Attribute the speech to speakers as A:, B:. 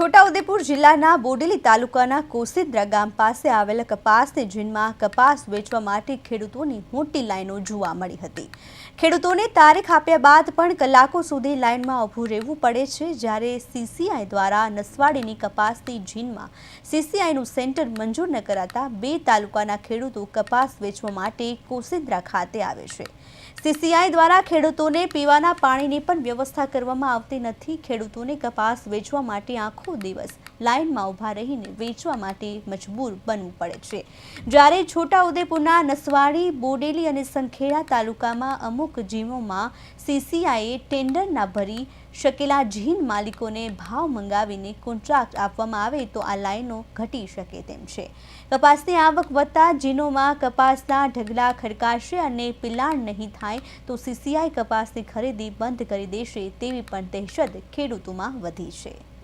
A: છોટાઉદેપુર જિલ્લાના બોડેલી તાલુકાના કોસિદ્રા ગામ પાસે આવેલા કપાસની જીનમાં કપાસ વેચવા માટે ખેડૂતોની મોટી લાઈનો જોવા મળી હતી. ખેડૂતોને તારીખ આપ્યા બાદ પણ કલાકો સુધી લાઇનમાં ઊભું રહેવું પડે છે, જ્યારે સીસીઆઈ દ્વારા નસવાડીની કપાસની જીનમાં સીસીઆઈનું સેન્ટર મંજૂર ન કરાતા બે તાલુકાના ખેડૂતો કપાસ વેચવા માટે કોસિદ્રા ખાતે આવે છે. સીસીઆઈ દ્વારા ખેડૂતોને પીવાના પાણીની પણ વ્યવસ્થા કરવામાં આવતી નથી. ખેડૂતોને કપાસ વેચવા માટે આખો દિવસ લાઇનમાં ઊભા રહીને વેચવા માટે મજબૂર બનવું પડે છે. જ્યારે છોટાઉદેપુરના નસવાડી, બોડેલી અને સંખેડા તાલુકામાં અમુક જીમોમાં સીસીઆઈએ ટેન્ડર ના ભરી શકેલા જીન માલિકોને ભાવ મંગાવીને કોન્ટ્રાક્ટ આપવામાં આવે તો આ લાઈનો ઘટી શકે તેમ છે. કપાસની આવક વધતા જીનોમાં કપાસના ઢગલા ખડકાશે અને પિલાણ નહીં થાય તો સીસીઆઈ કપાસની ખરીદી બંધ કરી દેશે તેવી પણ દહેશત ખેડૂતોમાં વધી છે.